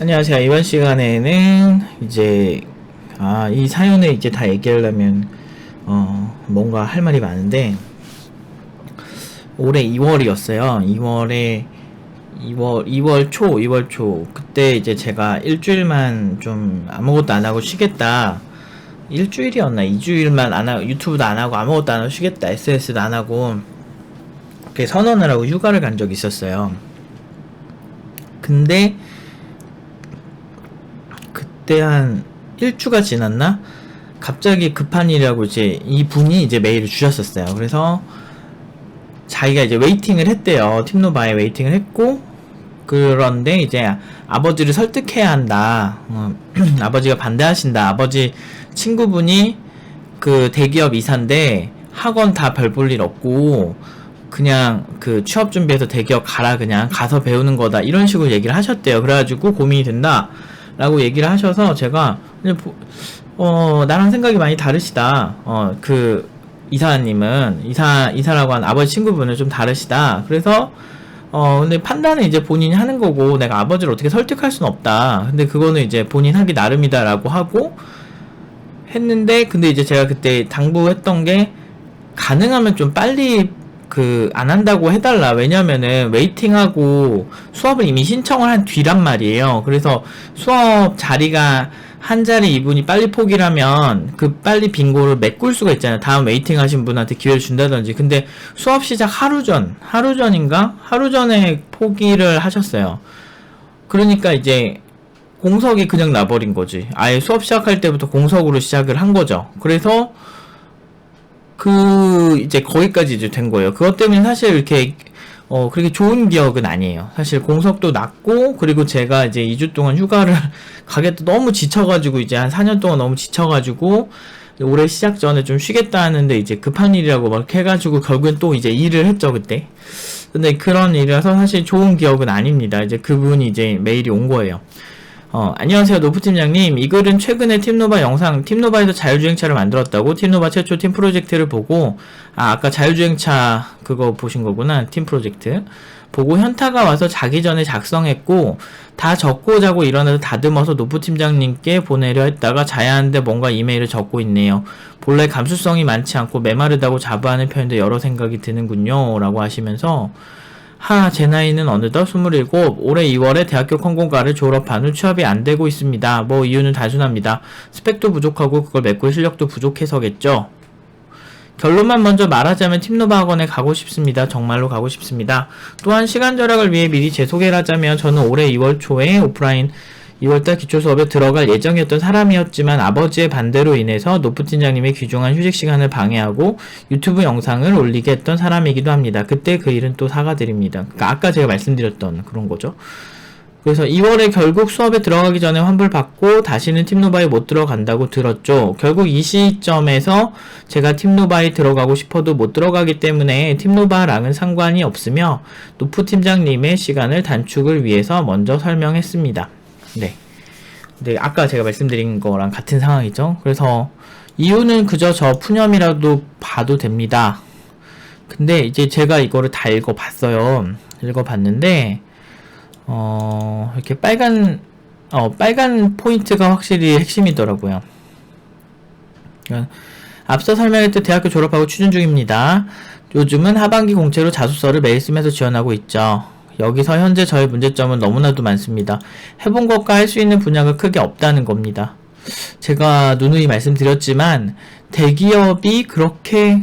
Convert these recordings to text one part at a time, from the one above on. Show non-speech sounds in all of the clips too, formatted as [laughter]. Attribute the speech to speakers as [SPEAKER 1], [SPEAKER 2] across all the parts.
[SPEAKER 1] 안녕하세요. 이번 시간에는 이제 아, 이 사연을 이제 다 얘기하려면 어, 뭔가 할 말이 많은데 올해 2월이었어요. 2월에 2월 2월 초 2월 초 그때 이제 제가 일주일만 좀 아무것도 안 하고 쉬겠다. 일주일이었나 2주일만 안 하고 유튜브도 안 하고 아무것도 안 하고 쉬겠다. SS도 안 하고 그렇게 선언을 하고 휴가를 간 적이 있었어요. 근데 그때 한 일주가 지났나? 갑자기 급한 일이라고 이제 이 분이 이제 메일을 주셨었어요. 그래서 자기가 이제 웨이팅을 했대요. 팀노바에 웨이팅을 했고 그런데 이제 아버지를 설득해야 한다. 어, [clears throat] 아버지가 반대하신다. 아버지 친구분이 그 대기업 이사인데 학원 다 별 볼 일 없고 그냥 그 취업 준비해서 대기업 가라 그냥 가서 배우는 거다 이런 식으로 얘기를 하셨대요. 그래가지고 고민이 된다. 라고 얘기를 하셔서 제가 어 나랑 생각이 많이 다르시다. 어 그 이사님은 이사 이사라고 한 아버지 친구분은 좀 다르시다. 그래서 어 근데 판단은 이제 본인이 하는 거고 내가 아버지를 어떻게 설득할 수는 없다. 근데 그거는 이제 본인 하기 나름이다라고 하고 했는데 근데 이제 제가 그때 당부했던 게 가능하면 좀 빨리 그 안 한다고 해달라. 왜냐면은 웨이팅하고 수업을 이미 신청을 한 뒤란 말이에요. 그래서 수업 자리가 한 자리 이분이 빨리 포기를 하면 그 빨리 빙고를 메꿀 수가 있잖아요. 다음 웨이팅 하신 분한테 기회를 준다든지. 근데 수업 시작 하루 전 하루 전인가? 하루 전에 포기를 하셨어요. 그러니까 이제 공석이 그냥 나버린 거지. 아예 수업 시작할 때부터 공석으로 시작을 한 거죠. 그래서 그 이제 거기까지 이제 된 거예요. 그것 때문에 사실 이렇게 어 그렇게 좋은 기억은 아니에요. 사실 공석도 낮고 그리고 제가 이제 2주 동안 휴가를 [laughs] 가겠다 너무 지쳐가지고 이제 한 4년 동안 너무 지쳐가지고 올해 시작 전에 좀 쉬겠다 하는데 이제 급한 일이라고 막 해가지고 결국엔 또 이제 일을 했죠 그때. 근데 그런 일이라서 사실 좋은 기억은 아닙니다. 이제 그분이 이제 메일이 온 거예요. 어, 안녕하세요, 노프팀장님. 이 글은 최근에 팀노바 영상, 팀노바에서 자율주행차를 만들었다고, 팀노바 최초 팀 프로젝트를 보고, 아, 아까 자율주행차 그거 보신 거구나, 팀 프로젝트. 보고 현타가 와서 자기 전에 작성했고, 다 적고 자고 일어나서 다듬어서 노프팀장님께 보내려 했다가 자야 하는데 뭔가 이메일을 적고 있네요. 본래 감수성이 많지 않고 메마르다고 자부하는 편인데 여러 생각이 드는군요. 라고 하시면서, 하, 제 나이는 어느덧 27, 올해 2월에 대학교 컴공과를 졸업한 후 취업이 안 되고 있습니다. 뭐 이유는 단순합니다. 스펙도 부족하고 그걸 메꿀 실력도 부족해서겠죠. 결론만 먼저 말하자면 팀노바 학원에 가고 싶습니다. 정말로 가고 싶습니다. 또한 시간 절약을 위해 미리 제 소개를 하자면 저는 올해 2월 초에 오프라인 2월달 기초 수업에 들어갈 예정이었던 사람이었지만 아버지의 반대로 인해서 노프 팀장님의 귀중한 휴식 시간을 방해하고 유튜브 영상을 올리게 했던 사람이기도 합니다. 그때 그 일은 또 사과드립니다. 그러니까 아까 제가 말씀드렸던 그런 거죠. 그래서 2월에 결국 수업에 들어가기 전에 환불받고 다시는 팀노바에 못 들어간다고 들었죠. 결국 이 시점에서 제가 팀노바에 들어가고 싶어도 못 들어가기 때문에 팀노바랑은 상관이 없으며 노프 팀장님의 시간을 단축을 위해서 먼저 설명했습니다. 네. 근데 아까 제가 말씀드린 거랑 같은 상황이죠. 그래서 이유는 그저 저 푸념이라도 봐도 됩니다. 근데 이제 제가 이거를 다 읽어봤어요. 읽어봤는데 어 이렇게 빨간 어 빨간 포인트가 확실히 핵심이더라고요. 그러니까 앞서 설명했듯 대학교 졸업하고 취준 중입니다. 요즘은 하반기 공채로 자소서를 매일 쓰면서 지원하고 있죠. 여기서 현재 저의 문제점은 너무나도 많습니다. 해본 것과 할 수 있는 분야가 크게 없다는 겁니다. 제가 누누이 말씀드렸지만 대기업이 그렇게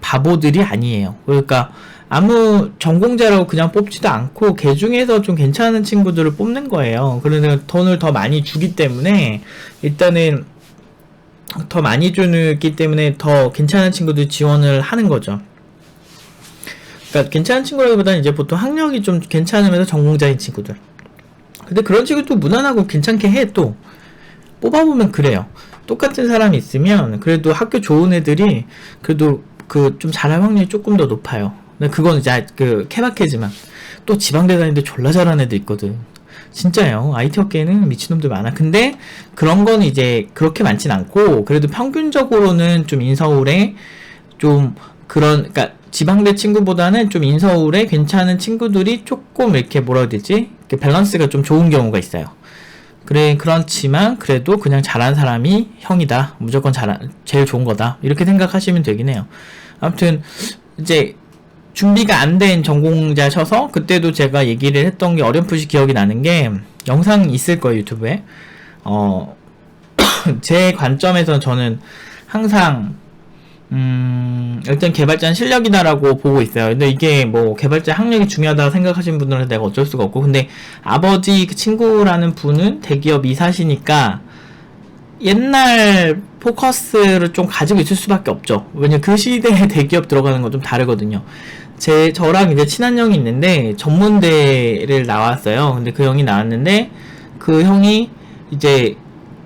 [SPEAKER 1] 바보들이 아니에요. 그러니까 아무 전공자라고 그냥 뽑지도 않고 개 중에서 좀 괜찮은 친구들을 뽑는 거예요. 그러니까 돈을 더 많이 주기 때문에 일단은 더 많이 주기 때문에 더 괜찮은 친구들 지원을 하는 거죠. 그러니까 괜찮은 친구라기보다는 이제 보통 학력이 좀 괜찮으면서 전공자인 친구들. 근데 그런 친구도 무난하고 괜찮게 해 또. 뽑아보면 그래요. 똑같은 사람이 있으면 그래도 학교 좋은 애들이 그래도 그 좀 잘할 확률이 조금 더 높아요. 근데 그건 이제 그 케바케지만 또 지방대 다니는데 졸라 잘하는 애들 있거든. 진짜요. IT 업계에는 미친놈들 많아. 근데 그런 건 이제 그렇게 많진 않고 그래도 평균적으로는 좀 인서울에 좀 그런 그러니까 지방대 친구보다는 좀 인서울에 괜찮은 친구들이 조금 이렇게 뭐라 해야 되지? 밸런스가 좀 좋은 경우가 있어요. 그래 그렇지만 그래도 그냥 잘한 사람이 형이다. 무조건 잘한 제일 좋은 거다. 이렇게 생각하시면 되긴 해요. 아무튼 이제 준비가 안 된 전공자셔서 그때도 제가 얘기를 했던 게 어렴풋이 기억이 나는 게 영상 있을 거예요 유튜브에 어 [coughs] 제 관점에서 저는 항상 음, 일단 개발자는 실력이다라고 보고 있어요. 근데 이게 뭐 개발자 학력이 중요하다고 생각하시는 분들은 내가 어쩔 수가 없고, 근데 아버지 그 친구라는 분은 대기업 이사시니까 옛날 포커스를 좀 가지고 있을 수밖에 없죠. 왜냐 그 시대에 [laughs] 대기업 들어가는 건 좀 다르거든요. 제 저랑 이제 친한 형이 있는데 전문대를 나왔어요. 근데 그 형이 나왔는데 그 형이 이제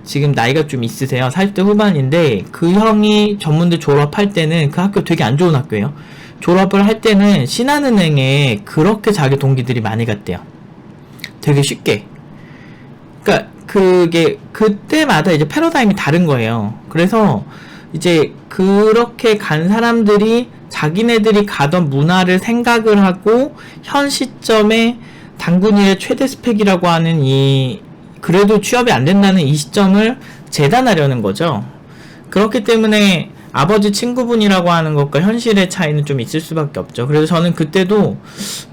[SPEAKER 1] 지금 나이가 좀 있으세요. 40대 후반인데 그 형이 전문대 졸업할 때는 그 학교 되게 안 좋은 학교예요. 졸업을 할 때는 신한은행에 그렇게 자기 동기들이 많이 갔대요. 되게 쉽게. 그러니까 그게 그때마다 이제 패러다임이 다른 거예요. 그래서 이제 그렇게 간 사람들이 자기네들이 가던 문화를 생각을 하고 현 시점에 당군이의 최대 스펙이라고 하는 이 그래도 취업이 안 된다는 이 시점을 재단하려는 거죠. 그렇기 때문에 아버지 친구분이라고 하는 것과 현실의 차이는 좀 있을 수밖에 없죠. 그래서 저는 그때도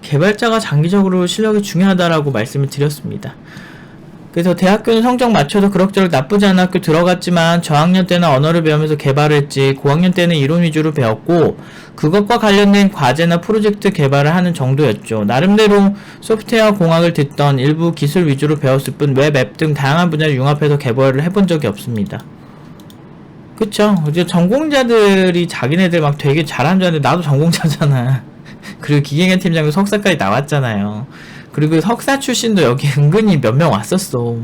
[SPEAKER 1] 개발자가 장기적으로 실력이 중요하다라고 말씀을 드렸습니다. 그래서 대학교는 성적 맞춰서 그럭저럭 나쁘지 않은 학교 들어갔지만 저학년 때는 언어를 배우면서 개발을 했지 고학년 때는 이론 위주로 배웠고 그것과 관련된 과제나 프로젝트 개발을 하는 정도였죠. 나름대로 소프트웨어 공학을 듣던 일부 기술 위주로 배웠을 뿐 웹, 앱 등 다양한 분야를 융합해서 개발을 해본 적이 없습니다. 그쵸. 이제 전공자들이 자기네들 막 되게 잘한 줄 알았는데 나도 전공자잖아. [laughs] 그리고 기계개발 팀장도 석사까지 나왔잖아요. 그리고 석사 출신도 여기 [laughs] 은근히 몇 명 왔었어.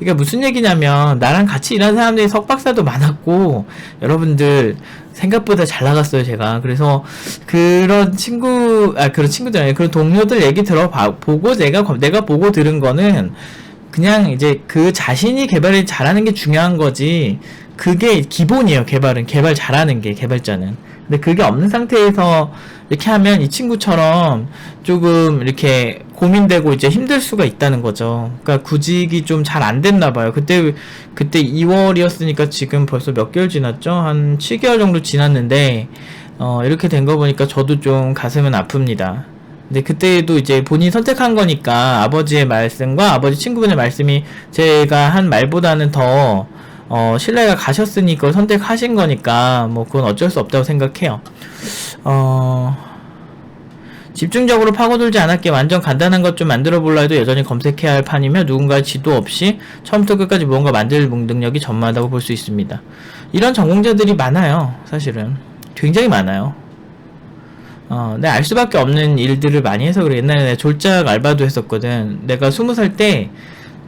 [SPEAKER 1] 이게 무슨 얘기냐면 나랑 같이 일하는 사람들이 석박사도 많았고 여러분들 생각보다 잘 나갔어요 제가. 그래서 그런 친구 아 그런 친구들 아니 그런 동료들 얘기 들어 보고 내가 내가 보고 들은 거는 그냥 이제 그 자신이 개발을 잘하는 게 중요한 거지. 그게 기본이에요 개발은 개발 잘하는 게 개발자는. 근데 그게 없는 상태에서 이렇게 하면 이 친구처럼 조금 이렇게 고민되고 이제 힘들 수가 있다는 거죠. 그러니까 구직이 좀 잘 안 됐나 봐요. 그때 그때 2월이었으니까 지금 벌써 몇 개월 지났죠? 한 7개월 정도 지났는데 어 이렇게 된 거 보니까 저도 좀 가슴은 아픕니다. 근데 그때도 이제 본인이 선택한 거니까 아버지의 말씀과 아버지 친구분의 말씀이 제가 한 말보다는 더 어, 신뢰가 가셨으니 그걸 선택하신 거니까 뭐 그건 어쩔 수 없다고 생각해요. 어, 집중적으로 파고들지 않았기에 완전 간단한 것 좀 만들어 볼라 해도 여전히 검색해야 할 판이며 누군가의 지도 없이 처음부터 끝까지 무언가 만들 능력이 전무하다고 볼 수 있습니다. 이런 전공자들이 많아요. 사실은. 굉장히 많아요. 어, 내가 알 수밖에 없는 일들을 많이 해서 그래. 옛날에 졸작 알바도 했었거든. 내가 스무 살 때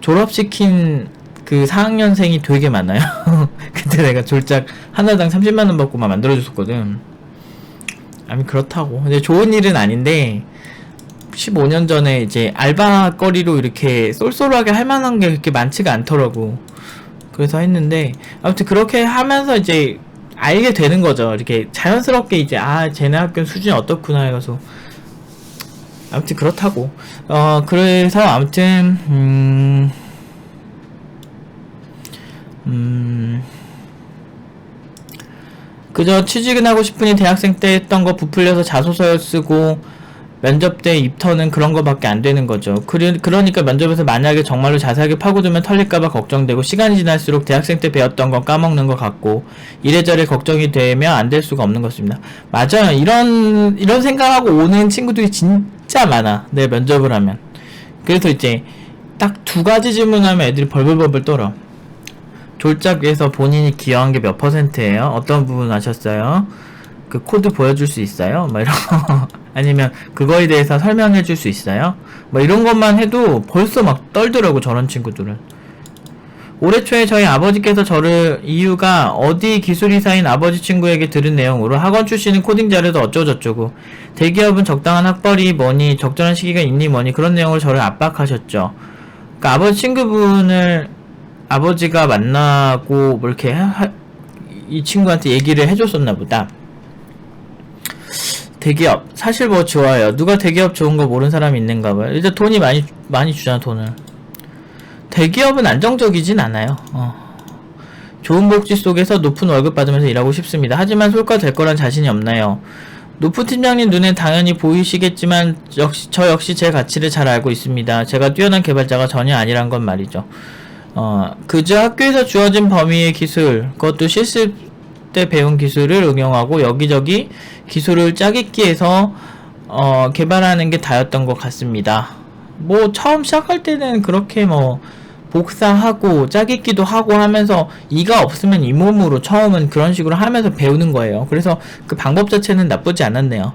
[SPEAKER 1] 졸업시킨 그 4학년생이 되게 많아요. [laughs] 그때 내가 졸작 하나당 30만원 받고 막 만들어줬었거든. 아니, 그렇다고. 근데 좋은 일은 아닌데, 15년 전에 이제 알바거리로 이렇게 쏠쏠하게 할 만한 게 그렇게 많지가 않더라고. 그래서 했는데, 아무튼 그렇게 하면서 이제 알게 되는 거죠. 이렇게 자연스럽게 이제, 아, 쟤네 학교 수준이 어떻구나 해가서. 아무튼 그렇다고. 어, 그래서 아무튼, 음, 음, 그저 취직은 하고 싶으니 대학생 때 했던 거 부풀려서 자소서 쓰고 면접 때 입터는 그런 거밖에 안 되는 거죠. 그리, 그러니까 면접에서 만약에 정말로 자세하게 파고들면 털릴까봐 걱정되고 시간이 지날수록 대학생 때 배웠던 건 까먹는 것 같고 이래저래 걱정이 되면 안 될 수가 없는 것입니다. 맞아요. 이런 이런 생각하고 오는 친구들이 진짜 많아. 내 면접을 하면. 그래서 이제 딱 두 가지 질문하면 애들이 벌벌벌벌 떨어. 졸작 위에서 본인이 기여한 게 몇 퍼센트예요? 어떤 부분 아셨어요? 그 코드 보여줄 수 있어요? 뭐 이런 거 [laughs] 아니면 그거에 대해서 설명해 줄 수 있어요? 뭐 이런 것만 해도 벌써 막 떨더라고 저런 친구들은 올해 초에 저희 아버지께서 저를 이유가 어디 기술이사인 아버지 친구에게 들은 내용으로 학원 출신은 코딩 잘해도 어쩌고저쩌고 대기업은 적당한 학벌이 뭐니 적절한 시기가 있니 뭐니 그런 내용을 저를 압박하셨죠. 그러니까 아버지 친구분을 아버지가 만나고 뭐 이렇게 하, 이 친구한테 얘기를 해줬었나 보다. 대기업 사실 뭐 좋아요. 누가 대기업 좋은 거 모르는 사람이 있는가 봐요. 일단 돈이 많이 많이 주잖아 돈을. 대기업은 안정적이진 않아요. 어. 좋은 복지 속에서 높은 월급 받으면서 일하고 싶습니다. 하지만 솔과 될 거란 자신이 없나요? 높은 팀장님 눈에 당연히 보이시겠지만 역시 저 역시 제 가치를 잘 알고 있습니다. 제가 뛰어난 개발자가 전혀 아니란 건 말이죠. 어, 그저 학교에서 주어진 범위의 기술, 그것도 실습 때 배운 기술을 응용하고 여기저기 기술을 짜깁기해서 어, 개발하는 게 다였던 것 같습니다. 뭐 처음 시작할 때는 그렇게 뭐 복사하고 짜깁기도 하고 하면서 이가 없으면 이 몸으로 처음은 그런 식으로 하면서 배우는 거예요. 그래서 그 방법 자체는 나쁘지 않았네요.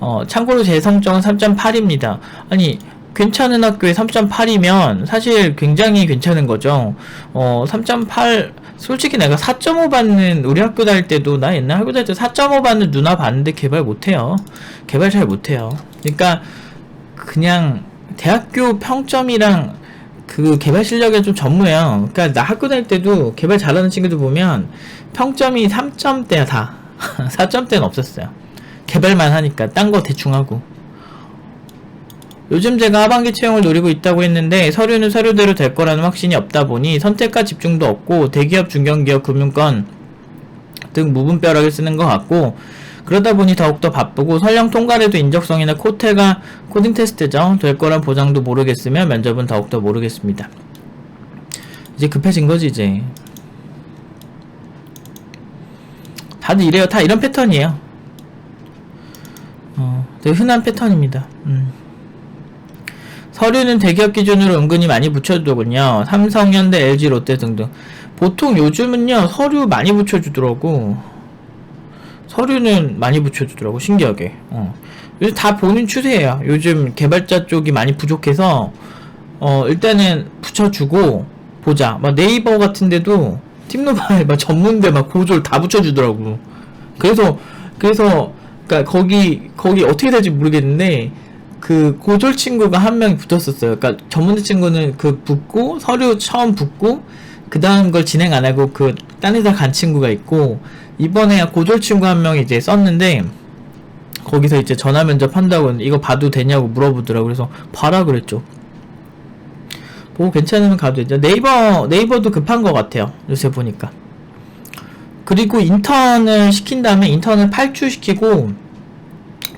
[SPEAKER 1] 어, 참고로 제 성적은 3.8입니다. 아니 괜찮은 학교에 3.8이면 사실 굉장히 괜찮은 거죠. 어, 3.8 솔직히 내가 4.5 받는 우리 학교 다닐 때도 나 옛날 학교 다닐 때 4.5 받는 누나 봤는데 개발 못 해요. 개발 잘 못 해요. 그러니까 그냥 대학교 평점이랑 그 개발 실력에 좀 전무해요. 그러니까 나 학교 다닐 때도 개발 잘하는 친구들 보면 평점이 3점대야 다. [laughs] 4점대는 없었어요. 개발만 하니까 딴 거 대충 하고. 요즘 제가 하반기 채용을 노리고 있다고 했는데 서류는 서류대로 될 거라는 확신이 없다 보니 선택과 집중도 없고 대기업, 중견기업, 금융권 등 무분별하게 쓰는 것 같고 그러다 보니 더욱더 바쁘고 설령 통과해도 인적성이나 코테가 코딩 테스트죠. 될 거란 보장도 모르겠으면 면접은 더욱더 모르겠습니다. 이제 급해진 거지 이제. 다들 이래요. 다 이런 패턴이에요. 어, 되게 흔한 패턴입니다. 음. 서류는 대기업 기준으로 은근히 많이 붙여주더군요. 삼성, 현대, LG, 롯데 등등. 보통 요즘은요, 서류 많이 붙여주더라고. 서류는 많이 붙여주더라고, 신기하게. 어. 요즘 다 본인 추세예요. 요즘 개발자 쪽이 많이 부족해서, 어, 일단은 붙여주고, 보자. 막 네이버 같은 데도, 팀노바에 막 전문대 막 고졸 다 붙여주더라고. 그래서, 그래서, 그니까 거기, 거기 어떻게 될지 모르겠는데, 그 고졸 친구가 한 명이 붙었었어요. 그러니까 전문대 친구는 그 붙고 서류 처음 붙고 그 다음 걸 진행 안 하고 그 딴 회사 간 친구가 있고 이번에 고졸 친구 한 명이 이제 썼는데 거기서 이제 전화 면접 한다고 이거 봐도 되냐고 물어보더라고 그래서 봐라 그랬죠. 보고 괜찮으면 가도 되죠. 네이버 네이버도 급한 것 같아요. 요새 보니까. 그리고 인턴을 시킨 다음에 인턴을 8주 시키고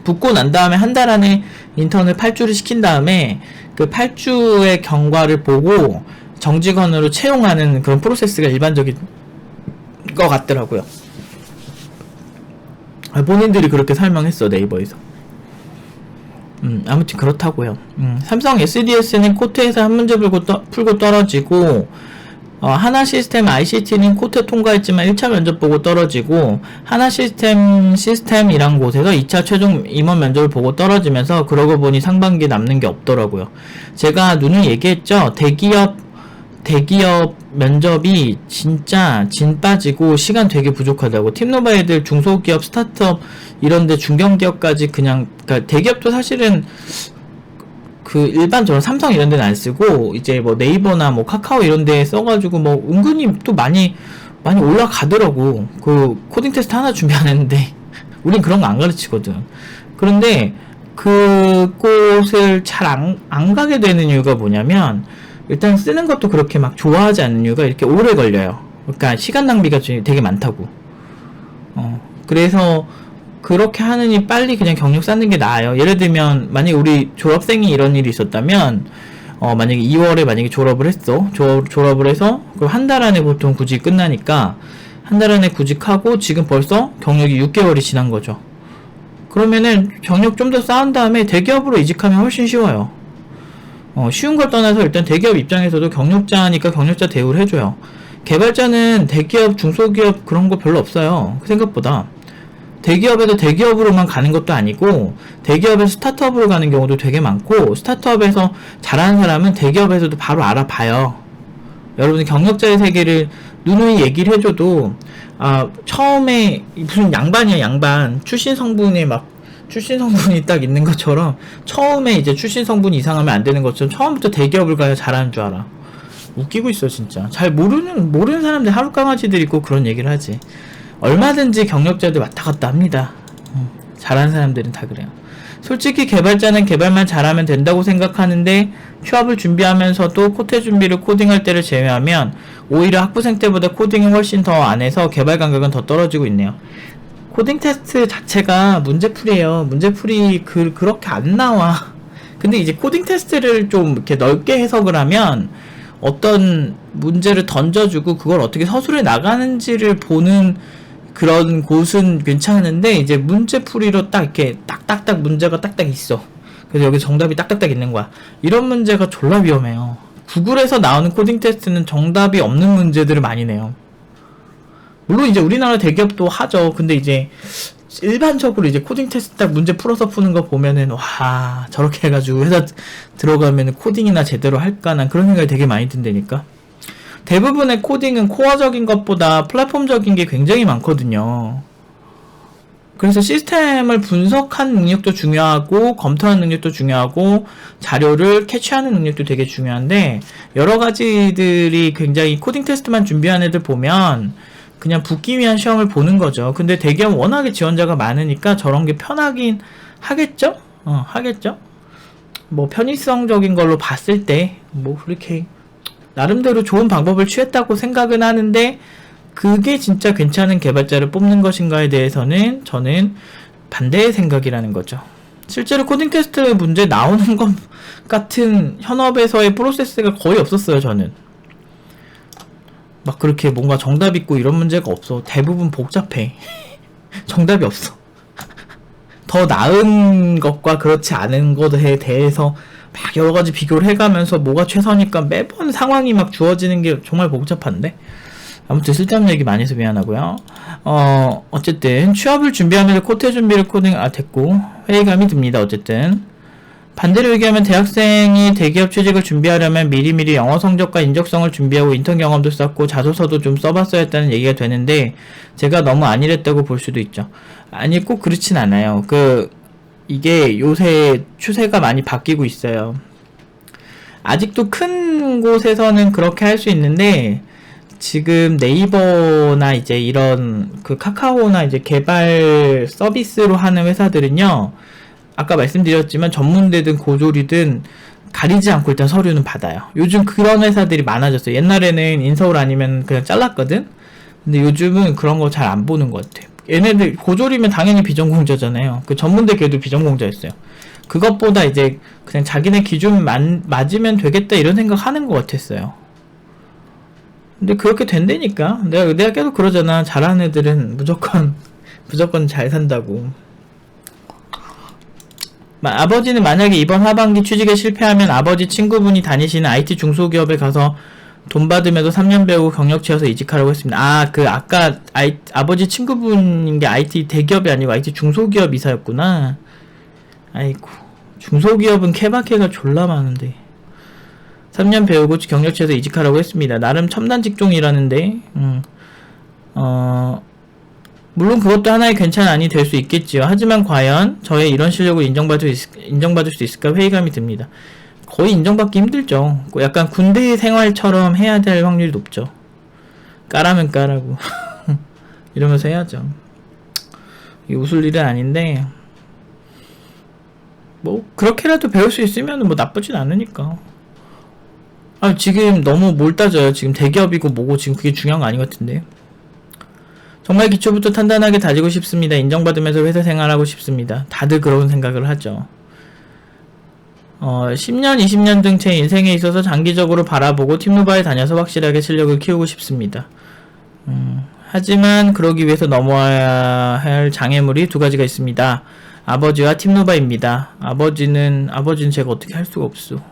[SPEAKER 1] 붙고 난 다음에 한 달 안에 인턴을 8주를 시킨 다음에 그 8주의 경과를 보고 정직원으로 채용하는 그런 프로세스가 일반적인 것 같더라고요. 아, 본인들이 그렇게 설명했어 네이버에서. 음, 아무튼 그렇다고요. 음, 삼성 SDS는 코트에서 한 문제 풀고 떨어지고 어, 하나 시스템 ICT는 코트 통과했지만 1차 면접 보고 떨어지고 하나 시스템 시스템이란 곳에서 2차 최종 임원 면접을 보고 떨어지면서 그러고 보니 상반기에 남는 게 없더라고요. 제가 눈을 얘기했죠. 대기업 대기업 면접이 진짜 진 빠지고 시간 되게 부족하다고 팀노바 애들 중소기업 스타트업 이런데 중견기업까지 그냥 그러니까 대기업도 사실은 그 일반적으로 삼성 이런 데는 안 쓰고 이제 뭐 네이버나 뭐 카카오 이런 데 써가지고 뭐 은근히 또 많이 많이 올라가더라고. 그 코딩 테스트 하나 준비 안 했는데. 우린 그런 거 안 가르치거든. 그런데 그 곳을 잘안 안 가게 되는 이유가 뭐냐면 일단 쓰는 것도 그렇게 막 좋아하지 않는 이유가 이렇게 오래 걸려요. 그러니까 시간 낭비가 되게 많다고. 어 그래서 그렇게 하느니 빨리 그냥 경력 쌓는 게 나아요. 예를 들면 만약에 우리 졸업생이 이런 일이 있었다면 어 만약에 2월에 만약에 졸업을 했어. 졸, 졸업을 해서 한 달 안에 보통 구직 끝나니까 한 달 안에 구직하고 지금 벌써 경력이 6개월이 지난 거죠. 그러면은 경력 좀 더 쌓은 다음에 대기업으로 이직하면 훨씬 쉬워요. 어, 쉬운 걸 떠나서 일단 대기업 입장에서도 경력자니까 경력자 대우를 해줘요. 개발자는 대기업, 중소기업 그런 거 별로 없어요. 생각보다. 대기업에서 대기업으로만 가는 것도 아니고 대기업에서 스타트업으로 가는 경우도 되게 많고 스타트업에서 잘하는 사람은 대기업에서도 바로 알아봐요. 여러분이 경력자의 세계를 누누이 얘기를 해줘도 아 처음에 무슨 양반이야 양반 출신 성분이 막 출신 성분이 딱 있는 것처럼 처음에 이제 출신 성분이 이상하면 안 되는 것처럼 처음부터 대기업을 가야 잘하는 줄 알아. 웃기고 있어 진짜. 잘 모르는 모르는 사람들 하루 강아지들 있고 그런 얘기를 하지. 얼마든지 경력자들 왔다 갔다 합니다. 음. 잘하는 사람들은 다 그래요. 솔직히 개발자는 개발만 잘하면 된다고 생각하는데 취업을 준비하면서도 코테 준비를 코딩할 때를 제외하면 오히려 학부생 때보다 코딩이 훨씬 더 안 해서 개발 감각은 더 떨어지고 있네요. 코딩 테스트 자체가 문제풀이에요. 문제풀이 그, 그렇게 안 나와. 근데 이제 코딩 테스트를 좀 이렇게 넓게 해석을 하면 어떤 문제를 던져주고 그걸 어떻게 서술해 나가는지를 보는 그런 곳은 괜찮은데 이제 문제풀이로 딱 이렇게 딱딱딱 문제가 딱딱 있어. 그래서 여기 정답이 딱딱딱 있는 거야. 이런 문제가 졸라 위험해요. 구글에서 나오는 코딩 테스트는 정답이 없는 문제들을 많이 내요. 물론 이제 우리나라 대기업도 하죠. 근데 이제 일반적으로 이제 코딩 테스트 딱 문제 풀어서 푸는 거 보면은 와 저렇게 해가지고 회사 들어가면 코딩이나 제대로 할까 난 그런 생각이 되게 많이 든다니까. 대부분의 코딩은 코어적인 것보다 플랫폼적인 게 굉장히 많거든요. 그래서 시스템을 분석하는 능력도 중요하고 검토하는 능력도 중요하고 자료를 캐치하는 능력도 되게 중요한데 여러 가지들이 굉장히 코딩 테스트만 준비한 애들 보면 그냥 붙기 위한 시험을 보는 거죠. 근데 대기업 워낙에 지원자가 많으니까 저런 게 편하긴 하겠죠? 어, 하겠죠? 뭐 편의성적인 걸로 봤을 때 뭐 그렇게 나름대로 좋은 방법을 취했다고 생각은 하는데 그게 진짜 괜찮은 개발자를 뽑는 것인가에 대해서는 저는 반대의 생각이라는 거죠. 실제로 코딩 테스트 문제 나오는 것 같은 현업에서의 프로세스가 거의 없었어요, 저는. 막 그렇게 뭔가 정답 있고 이런 문제가 없어. 대부분 복잡해. [laughs] 정답이 없어. [laughs] 더 나은 것과 그렇지 않은 것에 대해서 막 여러 가지 비교를 해가면서 뭐가 최선일까 매번 상황이 막 주어지는 게 정말 복잡한데 아무튼 쓸데없는 얘기 많이 해서 미안하고요. 어 어쨌든 취업을 준비하면서 코트 준비를 코딩 아 됐고 회의감이 듭니다. 어쨌든 반대로 얘기하면 대학생이 대기업 취직을 준비하려면 미리미리 영어 성적과 인적성을 준비하고 인턴 경험도 쌓고 자소서도 좀 써봤어야 했다는 얘기가 되는데 제가 너무 안일했다고 볼 수도 있죠. 아니 꼭 그렇진 않아요. 그 이게 요새 추세가 많이 바뀌고 있어요. 아직도 큰 곳에서는 그렇게 할 수 있는데 지금 네이버나 이제 이런 그 카카오나 이제 개발 서비스로 하는 회사들은요. 아까 말씀드렸지만 전문대든 고졸이든 가리지 않고 일단 서류는 받아요. 요즘 그런 회사들이 많아졌어요. 옛날에는 인서울 아니면 그냥 잘랐거든. 근데 요즘은 그런 거 잘 안 보는 것 같아요. 얘네들 고졸이면 당연히 비전공자잖아요. 그 전문대 걔도 비전공자였어요. 그것보다 이제 그냥 자기네 기준 만, 맞으면 되겠다 이런 생각 하는 것 같았어요. 근데 그렇게 된다니까. 내가, 내가 계속 그러잖아. 잘하는 애들은 무조건, [laughs] 무조건 잘 산다고. 마- 아버지는 만약에 이번 하반기 취직에 실패하면 아버지 친구분이 다니시는 IT 중소기업에 가서 돈 받으면서 3년 배우고 경력 채워서 이직하라고 했습니다. 아, 그 아까 아이, 아버지 친구분인 게 IT 대기업이 아니고 IT 중소기업 이사였구나. 아이고. 중소기업은 케바케가 졸라 많은데. 3년 배우고 경력 채워서 이직하라고 했습니다. 나름 첨단 직종이라는데. 음. 어, 물론 그것도 하나의 안이 될수 있겠지요. 하지만 과연 저의 이런 실력을 인정받을, 인정받을 수 있을까 회의감이 듭니다. 거의 인정받기 힘들죠. 그 약간 군대 생활처럼 해야 될 확률이 높죠. 까라면 까라고. [laughs] 이러면서 해야죠. 웃을 일은 아닌데, 뭐, 그렇게라도 배울 수 있으면 뭐 나쁘진 않으니까. 아, 지금 너무 뭘 따져요. 지금 대기업이고 뭐고 지금 그게 중요한 거 아닌 것 같은데. 정말 기초부터 탄탄하게 다지고 싶습니다. 인정받으면서 회사 생활하고 싶습니다. 다들 그런 생각을 하죠. 어, 10년, 20년 등 제 인생에 있어서 장기적으로 바라보고 팀노바에 다녀서 확실하게 실력을 키우고 싶습니다. 음, 하지만 그러기 위해서 넘어야 할 장애물이 두 가지가 있습니다. 아버지와 팀노바입니다. 아버지는, 아버지는 제가 어떻게 할 수가 없어.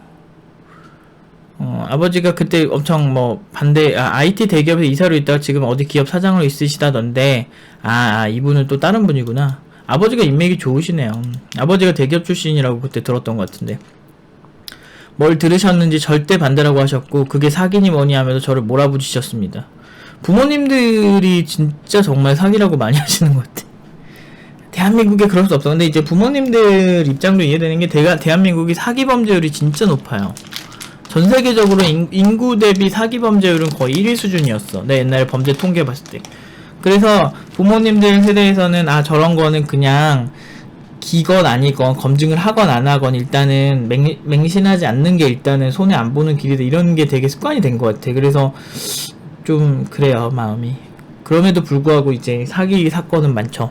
[SPEAKER 1] 어, 아버지가 그때 엄청 뭐 반대, 아, IT 대기업에 이사로 있다가 지금 어디 기업 사장으로 있으시다던데, 아, 아, 이분은 또 다른 분이구나. 아버지가 인맥이 좋으시네요. 음, 아버지가 대기업 출신이라고 그때 들었던 것 같은데. 뭘 들으셨는지 절대 반대라고 하셨고, 그게 사기니 뭐니 하면서 저를 몰아붙이셨습니다. 부모님들이 진짜 정말 사기라고 많이 [laughs] 하시는 것 같아. 대한민국에 그럴 수 없어. 근데 이제 부모님들 입장도 이해되는 게 대가, 대한민국이 사기 범죄율이 진짜 높아요. 전 세계적으로 인, 인구 대비 사기 범죄율은 거의 1위 수준이었어. 내 옛날에 범죄 통계 봤을 때. 그래서 부모님들 세대에서는 아 저런 거는 그냥 기건 아니건 검증을 하건 안 하건 일단은 맹, 맹신하지 않는 게 일단은 손에 안 보는 길이다 이런 게 되게 습관이 된 것 같아. 그래서 좀 그래요 마음이. 그럼에도 불구하고 이제 사기 사건은 많죠.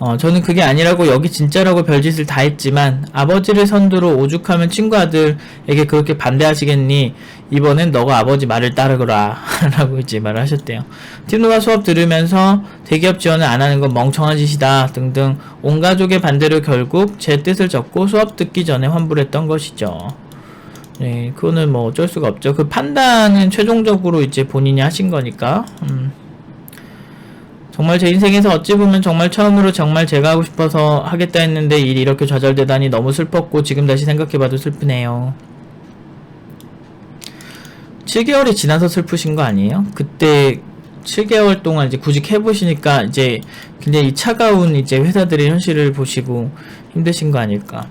[SPEAKER 1] 어, 저는 그게 아니라고 여기 진짜라고 별짓을 다 했지만 아버지를 선두로 오죽하면 친구 아들에게 그렇게 반대하시겠니? 이번엔 너가 아버지 말을 따르거라 [laughs] 라고 이제 말을 하셨대요. 팀노가 수업 들으면서 대기업 지원을 안 하는 건 멍청한 짓이다 등등 온 가족의 반대로 결국 제 뜻을 적고 수업 듣기 전에 환불했던 것이죠. 네, 그거는 뭐 어쩔 수가 없죠. 그 판단은 최종적으로 이제 본인이 하신 거니까. 음. 정말 제 인생에서 어찌 보면 정말 처음으로 정말 제가 하고 싶어서 하겠다 했는데 일이 이렇게 좌절되다니 너무 슬펐고 지금 다시 생각해봐도 슬프네요. 7개월이 지나서 슬프신 거 아니에요? 그때 7개월 동안 이제 구직해보시니까 이제 굉장히 이 차가운 이제 회사들의 현실을 보시고 힘드신 거 아닐까.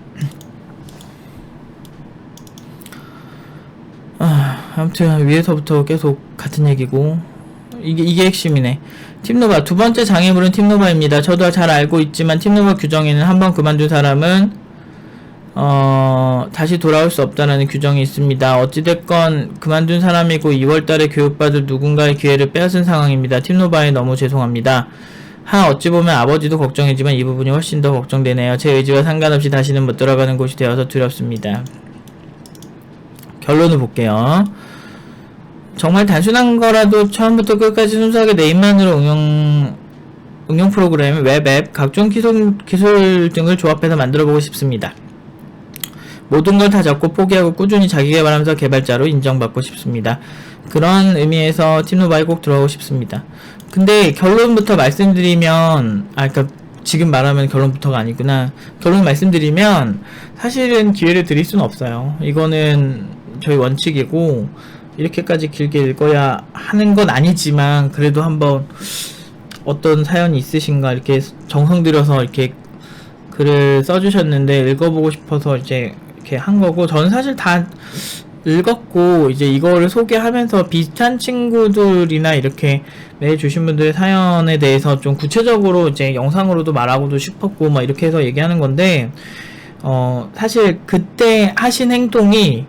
[SPEAKER 1] 아, 아무튼 위에서부터 계속 같은 얘기고 이게 이게 핵심이네. 팀노바 두 번째 장애물은 팀노바입니다. 저도 잘 알고 있지만 팀노바 규정에는 한 번 그만둔 사람은 어, 다시 돌아올 수 없다는 규정이 있습니다. 어찌됐건 그만둔 사람이고 2월달에 교육받을 누군가의 기회를 빼앗은 상황입니다. 팀노바에 너무 죄송합니다. 하 어찌 보면 아버지도 걱정이지만 이 부분이 훨씬 더 걱정되네요. 제 의지와 상관없이 다시는 못 들어가는 곳이 되어서 두렵습니다. 결론을 볼게요. 정말 단순한 거라도 처음부터 끝까지 순수하게 내 입만으로 응용 응용 프로그램, 웹 앱, 각종 기술, 기술 등을 조합해서 만들어 보고 싶습니다. 모든 걸다 적고 포기하고 꾸준히 자기 개발하면서 개발자로 인정받고 싶습니다. 그런 의미에서 팀노바에 꼭 들어가고 싶습니다. 근데 결론부터 말씀드리면, 아, 그니까 지금 말하면 결론부터가 아니구나. 결론 말씀드리면, 사실은 기회를 드릴 수는 없어요. 이거는 저희 원칙이고, 이렇게까지 길게 읽어야 하는 건 아니지만, 그래도 한번 어떤 사연이 있으신가, 이렇게 정성 들여서 이렇게 글을 써주셨는데, 읽어보고 싶어서 이제 이렇게 한 거고 저는 사실 다 읽었고 이제 이거를 소개하면서 비슷한 친구들이나 이렇게 내주신 분들의 사연에 대해서 좀 구체적으로 이제 영상으로도 말하고도 싶었고 막 이렇게 해서 얘기하는 건데 어 사실 그때 하신 행동이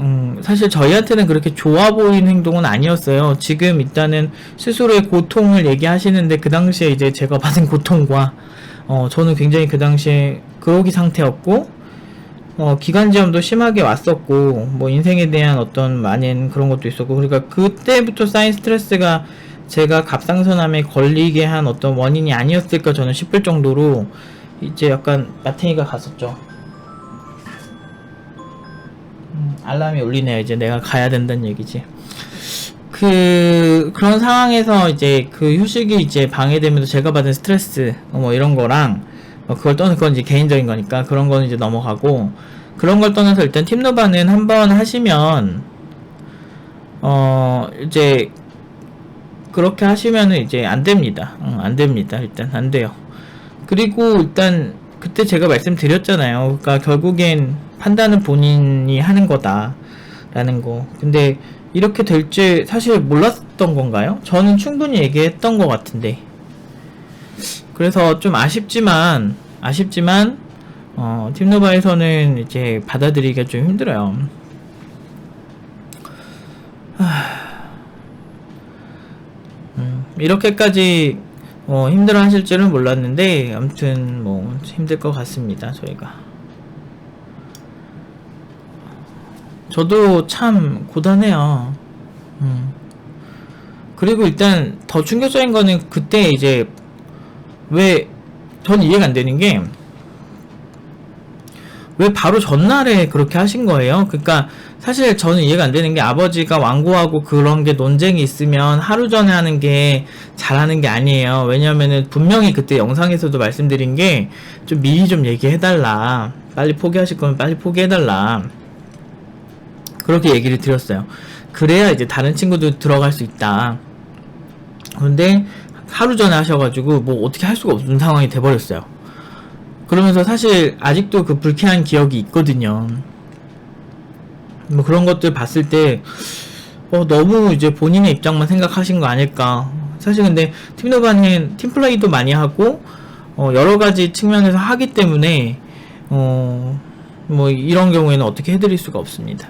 [SPEAKER 1] 음, 사실 저희한테는 그렇게 좋아 보이는 행동은 아니었어요. 지금 일단은 스스로의 고통을 얘기하시는데 그 당시에 이제 제가 받은 [laughs] 고통과 어, 저는 굉장히 그 당시에 그러기 상태였고 어, 기관지염도 심하게 왔었고, 뭐, 인생에 대한 어떤 많은 그런 것도 있었고, 그러니까 그때부터 쌓인 스트레스가 제가 갑상선암에 걸리게 한 어떤 원인이 아니었을까 저는 싶을 정도로, 이제 약간 마탱이가 갔었죠. 알람이 울리네요. 이제 내가 가야 된다는 얘기지. 그, 그런 상황에서 이제 그 휴식이 이제 방해되면서 제가 받은 스트레스, 뭐 이런 거랑, 어, 그걸 떠나서 그건 이제 개인적인 거니까 그런 거는 이제 넘어가고 그런 걸 떠나서 일단 팀노바는 한번 하시면 어 이제 그렇게 하시면은 이제 안 됩니다. 응, 안 됩니다. 일단 안 돼요. 그리고 일단 그때 제가 말씀드렸잖아요. 그러니까 결국엔 판단은 본인이 하는 거다라는 거. 근데 이렇게 될줄 사실 몰랐던 건가요? 저는 충분히 얘기했던 것 같은데. 그래서 좀 아쉽지만 아쉽지만 어, 팀노바에서는 이제 받아들이기가 좀 힘들어요. 음, 이렇게까지 어, 힘들어 하실 줄은 몰랐는데 아무튼 뭐 힘들 것 같습니다 저희가 저도 참 고단해요 음. 그리고 일단 더 충격적인 거는 그때 이제 왜, 전 이해가 안 되는 게, 왜 바로 전날에 그렇게 하신 거예요? 그러니까 사실 저는 이해가 안 되는 게 아버지가 완고하고 그런 게 논쟁이 있으면 하루 전에 하는 게 잘하는 게 아니에요. 왜냐면은 분명히 그때 영상에서도 말씀드린 게 좀 미리 좀 얘기해달라. 빨리 포기하실 거면 빨리 포기해달라. 그렇게 얘기를 드렸어요. 그래야 이제 다른 친구도 들어갈 수 있다. 그런데 하루 전에 하셔가지고 뭐 어떻게 할 수가 없는 상황이 돼버렸어요. 그러면서 사실 아직도 그 불쾌한 기억이 있거든요. 뭐 그런 것들 봤을 때 어, 너무 이제 본인의 입장만 생각하신 거 아닐까. 사실 근데 팀노바는 팀플레이도 많이 하고 어, 여러 가지 측면에서 하기 때문에 어, 뭐 이런 경우에는 어떻게 해드릴 수가 없습니다.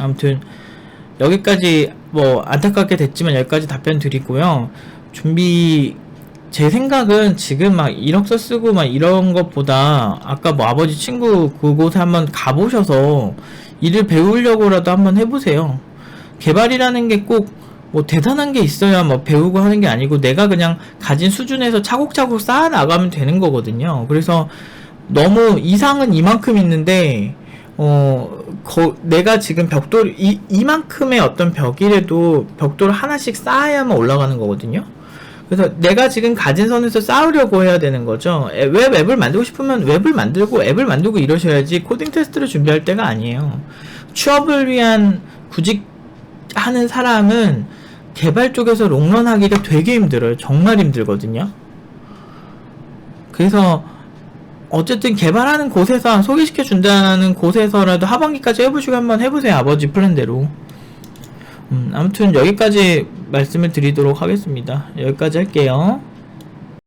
[SPEAKER 1] 아무튼 여기까지 뭐 안타깝게 됐지만 여기까지 답변 드리고요. 준비 제 생각은 지금 막 이력서 쓰고 막 이런 것보다 아까 뭐 아버지 친구 그곳에 한번 가보셔서 일을 배우려고라도 한번 해보세요. 개발이라는 게 꼭 뭐 대단한 게 있어야 뭐 배우고 하는 게 아니고 내가 그냥 가진 수준에서 차곡차곡 쌓아 나가면 되는 거거든요. 그래서 너무 이상은 이만큼 있는데 어, 거, 내가 지금 벽돌, 이, 이만큼의 어떤 벽이라도 벽돌 하나씩 쌓아야만 올라가는 거거든요. 그래서 내가 지금 가진 선에서 쌓으려고 해야 되는 거죠. 에, 웹 앱을 만들고 싶으면 웹을 만들고 앱을 만들고 이러셔야지 코딩 테스트를 준비할 때가 아니에요. 취업을 위한 구직 하는 사람은 개발 쪽에서 롱런 하기가 되게 힘들어요. 정말 힘들거든요. 그래서 어쨌든 개발하는 곳에서 소개시켜 준다는 곳에서라도 하반기까지 해보시고 한번 해보세요 아버지 플랜대로. 음, 아무튼 여기까지 말씀을 드리도록 하겠습니다. 여기까지 할게요